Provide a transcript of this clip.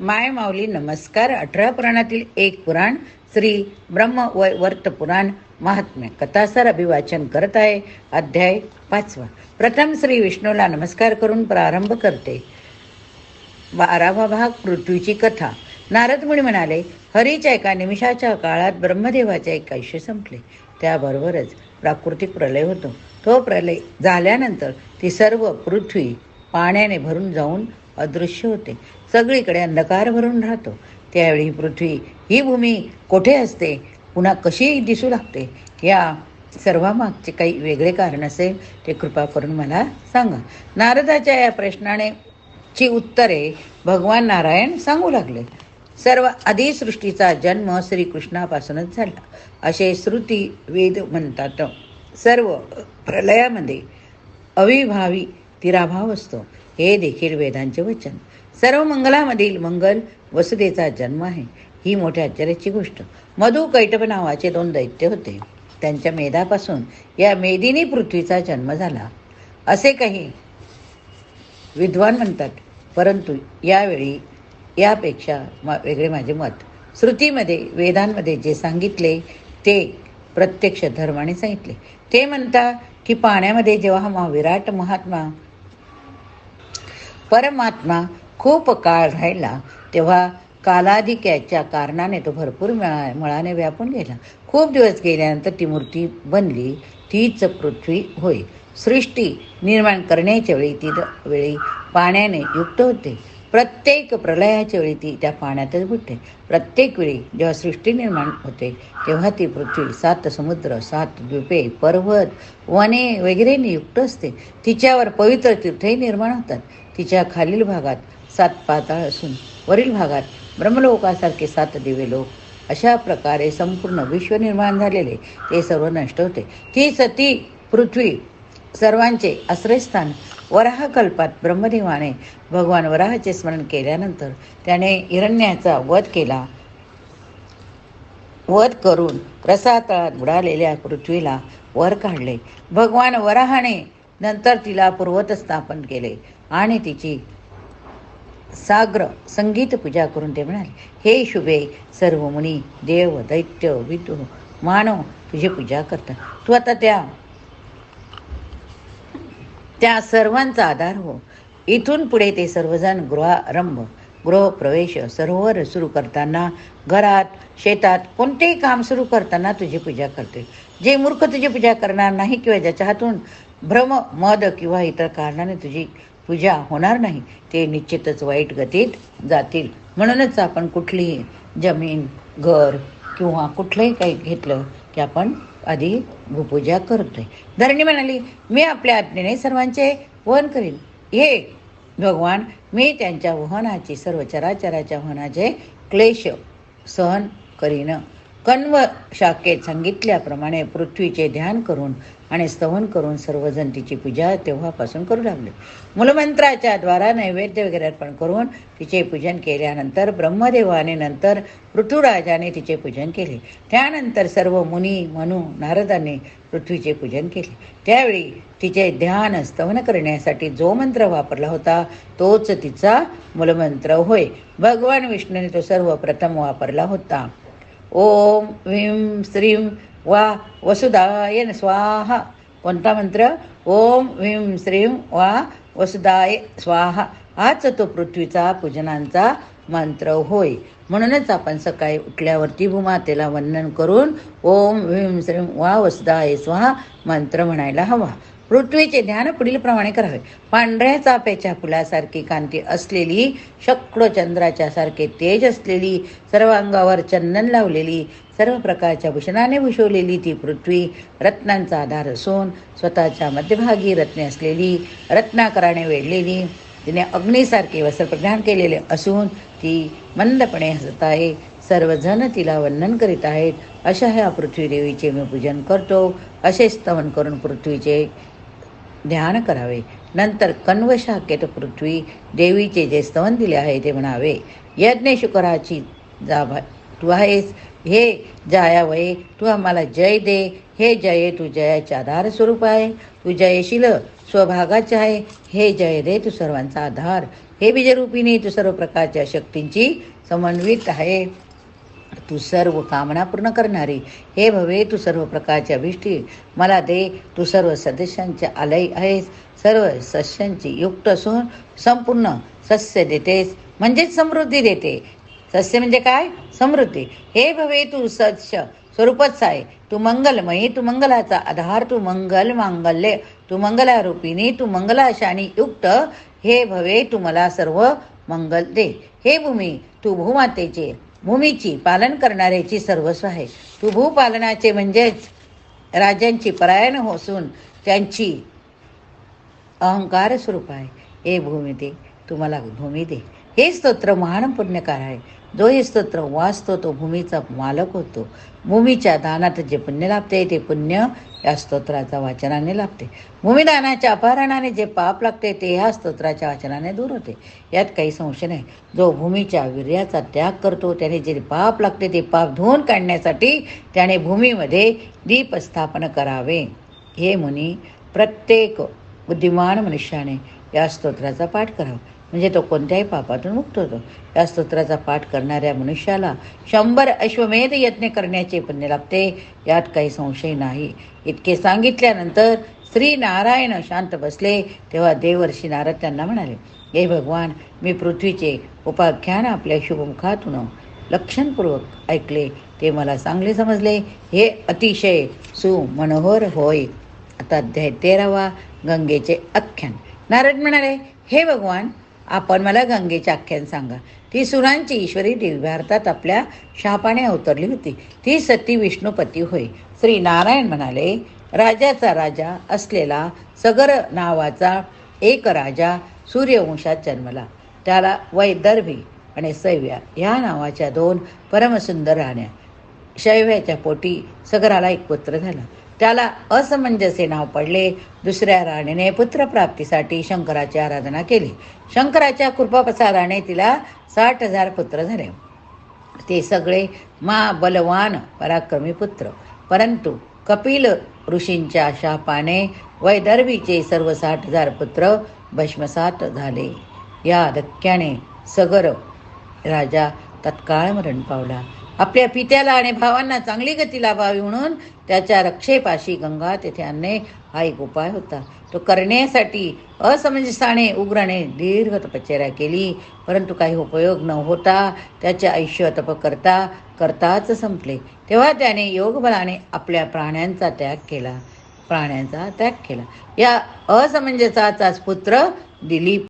माय माऊली नमस्कार. अठरा पुराणातील एक पुराण श्री ब्रह्म वर्त पुराण महात्म्य कथासार अभिवाचन करत आहे. अध्याय पाचवा. प्रथम श्री विष्णूला नमस्कार करून प्रारंभ करते. बारावा भाग पृथ्वीची कथा. नारद मुनी म्हणाले हरीच्या एका निमिषाच्या काळात ब्रह्मदेवाचे एक आयुष्य संपले. त्याबरोबरच प्राकृतिक प्रलय होतो. तो प्रलय झाल्यानंतर ती सर्व पृथ्वी पाण्याने भरून जाऊन अदृश्य होते. सगळीकडे अंधकार भरून राहतो. त्यावेळी पृथ्वी ही भूमी कोठे असते? पुन्हा कशी दिसू लागते? या सर्वामागचे काही वेगळे कारण असेल ते कृपा करून मला सांगा. नारदाच्या या प्रश्नाने ची उत्तरे भगवान नारायण सांगू लागले. सर्व आधी सृष्टीचा जन्म श्रीकृष्णापासूनच झाला. असे श्रुती वेद म्हणतात. सर्व प्रलयामध्ये अविभावी तिराभाव असतो. हे देखील वेदांचे वचन. सर्व मंगलामधील मंगल वसुदेचा जन्म आहे. ही मोठ्या आश्चर्याची गोष्ट. मधु कैटभ नावाचे दोन दैत्य होते. त्यांच्या मेधापासून या मेदिनी पृथ्वीचा जन्म झाला. असे काही विद्वान म्हणतात. परंतु यावेळी यापेक्षा मा वेगळे माझे मत. श्रुतीमध्ये वेदांमध्ये जे सांगितले ते प्रत्यक्ष धर्माने सांगितले. ते म्हणतात की पाण्यामध्ये जेव्हा महाविराट महात्मा परमात्मा खूप काळ राहिला तेव्हा कालाधिक्याच्या कारणाने तो भरपूर मळा मळाने व्यापून गेला. खूप दिवस गेल्यानंतर ती मूर्ती बनली तीच पृथ्वी होय. सृष्टी निर्माण करण्याच्या वेळी ती द- वेळी पाण्याने युक्त होते. प्रत्येक प्रलयाच्या वेळी ती त्या पाण्यातच बुडते. प्रत्येक वेळी जेव्हा सृष्टी निर्माण होते तेव्हा ती पृथ्वी सात समुद्र सात द्वीपे पर्वत वने वगैरे युक्त असते. तिच्यावर पवित्र तीर्थही निर्माण होतात. तिच्या खालील भागात सात पाताळ असून वरील भागात ब्रह्मलोकासारखे सात दिवे लोक अशा प्रकारे संपूर्ण विश्व निर्माण झालेले. ते सर्व नष्ट होते. ती सती पृथ्वी सर्वांचे आश्रयस्थान वराहकल्पात ब्रह्मदेवाने भगवान वराहाचे स्मरण केल्यानंतर त्याने हिरण्याचा वध केला. वध करून रसातळात बुडालेल्या पृथ्वीला वर काढले. भगवान वराहाने नंतर तिला पूर्वत स्थापन केले आणि तिची साग्र संगीत पूजा करून ते म्हणाले हे शुभे सर्व मुनी देव दैत्य विदू मानव तुझी पूजा करतात. तू आता त्या त्या सर्वांचा आधार हो. इथून पुढे ते सर्वजण गृहारंभ गृहप्रवेश सरोवर सुरू करताना घरात शेतात कोणतेही काम सुरू करताना तुझी पूजा करते. जे मूर्ख तुझी पूजा करणार नाही किंवा ज्याच्या हातून भ्रम मद किंवा इतर कारणाने तुझी पूजा होणार नाही ते निश्चितच वाईट गतीत जातील. म्हणूनच आपण कुठलीही जमीन घर किंवा कुठलंही काही घेतलं की आपण आधी भूपूजा करतोय. धरणी म्हणाली मी आपल्या आज्ञेने सर्वांचे वहन करीन. हे भगवान मी त्यांच्या वहनाची सर्व चराचराच्या वहनाचे क्लेश सहन करीन. कण्व शाखेत सांगितल्याप्रमाणे पृथ्वीचे ध्यान करून आणि स्तवन करून सर्वजण तिची पूजा तेव्हापासून करू लागले. मूलमंत्राच्या द्वारा नैवेद्य वगैरे अर्पण करून तिचे पूजन केल्यानंतर ब्रह्मदेवाने नंतर पृथ्वीराजाने तिचे पूजन केले. त्यानंतर सर्व मुनी मनु नारदाने पृथ्वीचे पूजन केले. त्यावेळी तिचे ध्यान स्तवन करण्यासाठी जो मंत्र वापरला होता तोच तिचा मूलमंत्र होय. भगवान विष्णूने तो सर्वप्रथम वापरला होता. ओम ह्रीं श्रीं वा वसुदाय स्वाहा. कोणता मंत्र? ओम ह्रीं श्रीं वा वसुदाय स्वाहा. हाच तो पृथ्वीचा पूजनांचा मंत्र होय. म्हणूनच आपण सकाळी उठल्यावरती भूमातेला वंदन करून ओम ह्रीं श्रीं वा वसुदाय स्वाहा मंत्र म्हणायला हवा. पृथ्वीचे ध्यान पुढील प्रमाणे करावे. पांढऱ्या चाप्याच्या फुलासारखी कांती असलेली शक्र चंद्राच्या सारखे तेज असलेली सर्व अंगावर चंदन लावलेली सर्व प्रकारच्या भूषणाने भूषवलेली ती पृथ्वी रत्नांचा आधार असून स्वतःच्या मध्यभागी रत्ने असलेली रत्नाकराने वेढलेली तिने अग्नीसारखे वस्त्र परिधान केलेले असून ती मंदपणे हसत आहे. सर्वजण तिला वंदन करीत आहेत. अशा ह्या पृथ्वी देवीचे मी पूजन करतो. असे स्तवन करून पृथ्वीचे ध्यान करावे. नंतर कण्वशाखेत पृथ्वी देवीचे जे स्तवन दिले आहे ते म्हणावे. यज्ञ शुकराची जाभा तू आहेस हे जायावये. तू आम्हाला जय दे. हे जये तू जयाचे आधार स्वरूप आहे. तू जयशील स्वभागाचे आहे. हे जय दे तू सर्वांचा आधार. हे बीजरूपिणी तू सर्व प्रकारच्या शक्तींची समन्वित आहे. तू सर्व कामना पूर्ण करणारी. हे भवे तू सर्व प्रकारच्या विष्टी. मला दे तू सर्व सदस्यांचे आलय आहेस. सर्व सस्यांची युक्त असून संपूर्ण सस्य देतेस. म्हणजेच समृद्धी देते. सस्य म्हणजे काय? समृद्धी. हे भवे तू सस्य स्वरूपच आहे. तू मंगलमयी तू मंगलाचा आधार तू मंगल मांगल्य तू मंगलारूपिणी तू मंगलाशानी युक्त. हे भवे तू मला सर्व मंगल दे. हे भूमी तू भूमातेचे भूमीची पालन करणाऱ्याची सर्वस्व आहे. तू भूपालनाचे म्हणजेच राजांची परायण होसून त्यांची अहंकार स्वरूप आहे. हे भूमी दे तुम्हाला भूमी दे. हे स्तोत्र महान पुण्यकार आहे. जो हे स्तोत्र वाचतो तो भूमीचा मालक होतो. भूमीच्या दानात जे पुण्य लाभते ते पुण्य या स्तोत्राच्या वाचनाने लाभते. भूमिदानाच्या अपहरणाने जे पाप लागते ते ह्या स्तोत्राच्या वाचनाने दूर होते. यात काही संशय नाही. जो भूमीच्या वीर्याचा त्याग करतो त्याने जे पाप लागते ते पाप धुवून काढण्यासाठी त्याने भूमीमध्ये दीप स्थापन करावे. हे मुनी प्रत्येक बुद्धिमान मनुष्याने या स्तोत्राचा पाठ करावा. म्हणजे तो कोणत्याही पापातून मुक्त होतो. या स्तोत्राचा पाठ करणाऱ्या मनुष्याला शंभर अश्वमेध यत्न करण्याचे पुण्य लाभते. यात काही संशय नाही. इतके सांगितल्यानंतर श्री नारायण शांत बसले. तेव्हा देवर्षी नारद त्यांना म्हणाले हे भगवान मी पृथ्वीचे उपाख्यान आपल्या शुभमुखातून लक्षणपूर्वक ऐकले. ते मला चांगले समजले. हे अतिशय सुमनोहर होय. आता अध्याय तेरावा गंगेचे आख्यान. नारद म्हणाले हे भगवान आपण मला गंगेचे आख्यान सांगा. ती सुरांची ईश्वरी देवी भारतात आपल्या शापाने अवतरली होती. ती सती विष्णुपती होय. श्री नारायण म्हणाले राजाचा राजा असलेला सगर नावाचा एक राजा सूर्यवंशात जन्मला. त्याला वैदर्भी आणि सैव्या ह्या नावाच्या दोन परमसुंदर राण्या. शैव्याच्या पोटी सगराला एक पुत्र झाला. त्याला असमंजसे नाव पडले. दुसऱ्या राणीने पुत्रप्राप्तीसाठी शंकराची आराधना केली. शंकराच्या कृपाप्रसादाने तिला साठ हजार पुत्र झाले. ते सगळे मा बलवान पराक्रमी पुत्र. परंतु कपिल ऋषींच्या शापाने वैदर्भीचे सर्व साठ हजार पुत्र भस्मसात झाले. या धक्क्याने सगर राजा तत्काळ मरण पावला. आपल्या पित्याला आणि भावांना चांगली गती लाभावी म्हणून त्याच्या रक्षेपाशी गंगा तेथे आणणे हा एक उपाय होता. तो करण्यासाठी असमंजसाने उग्राने दीर्घ तपश्चर्या केली परंतु काही उपयोग न होता त्याचे आयुष्य तप करता करताच संपले. तेव्हा त्याने योगबलाने आपल्या प्राण्यांचा त्याग केला. प्राण्यांचा त्याग केला. या असमंजसाचाच पुत्र दिलीप